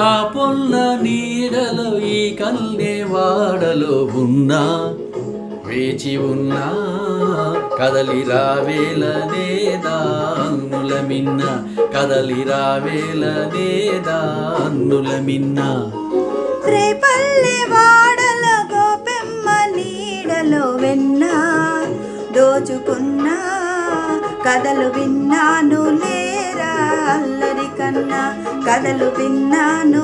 ఆ పొల్ల నీడలో ఈ కన్నే వాడలో ఉన్నా వేచి ఉన్నా కదలి రావేలనే నేదాన్నుల మిన్న కదలి రావేలనే నేదాన్నుల మిన్న. రేపల్లె వాడల గోపెమ్మ నీడలో వెన్న దోచుకున్నా కథలు విన్నాను అల్లరి కన్నా కథలు విన్నాను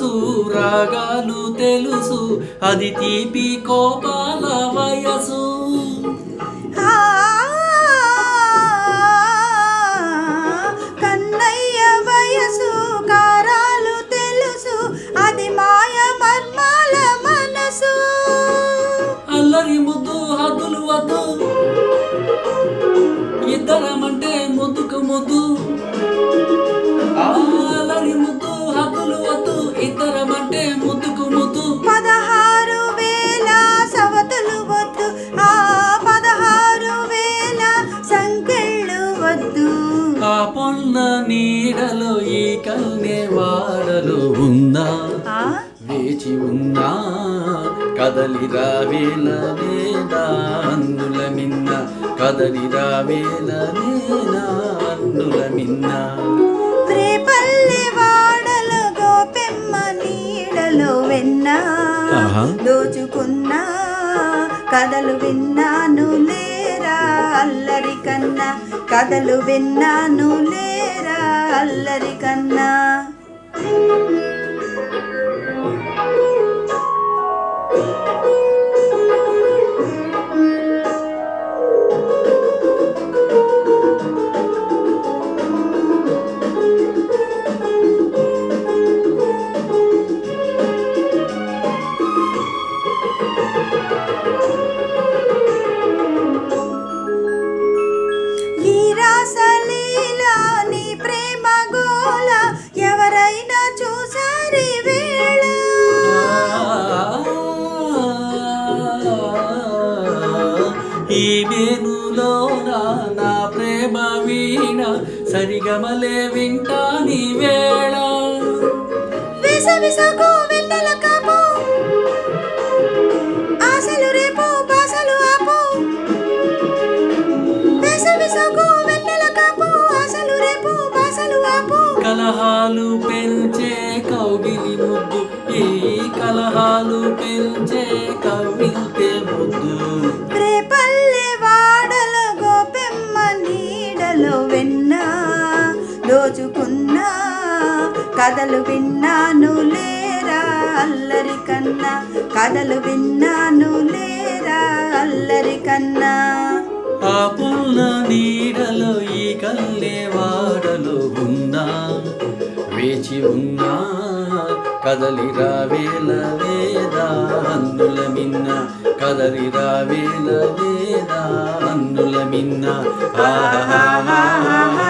మనసు రాగాలు తెలుసు. అది తీపి కోపాల వయసు. ఆ, కన్నయ్య వయసు కారాలు తెలుసు. అది మాయ మర్మాల మనసు. అల్లరి ముద్దు హద్దులు వద్దు. కన్నే వాడలో ఉందా వేచి ఉన్నా కదలి రావేల నేనా అన్నుల మిన్న కదలి రావేల నేనా అన్నుల మిన్న రేపల్లె వాడల గోపెమ్మ నీడలో వెన్న. దోచుకున్నా కథలు విన్నాను లేరా అల్లరి కన్నా కథలు విన్నాను లేరా అల్లరి కన్నా? you ఈ మేనులో నా ప్రేమ వీణ సరిగమలే వింటా నీ వేళ కలహాలు పెంచే కౌగిలి ముద్దు ఈ కలహాలు పెంచే కవిల్తే కథలు విన్నాను లేరా అల్లరి కన్నా? కథలు విన్నాను లేరా అల్లరి కన్నా? ఆ పుల్ల నీడలో ఈ కల్లే వాడలో ఉన్నా? వేచి ఉన్నా? కదలి రావేల లేదా అన్నుల మిన్న? కదలి రావేల లేదా అన్నుల మిన్న? ఆహా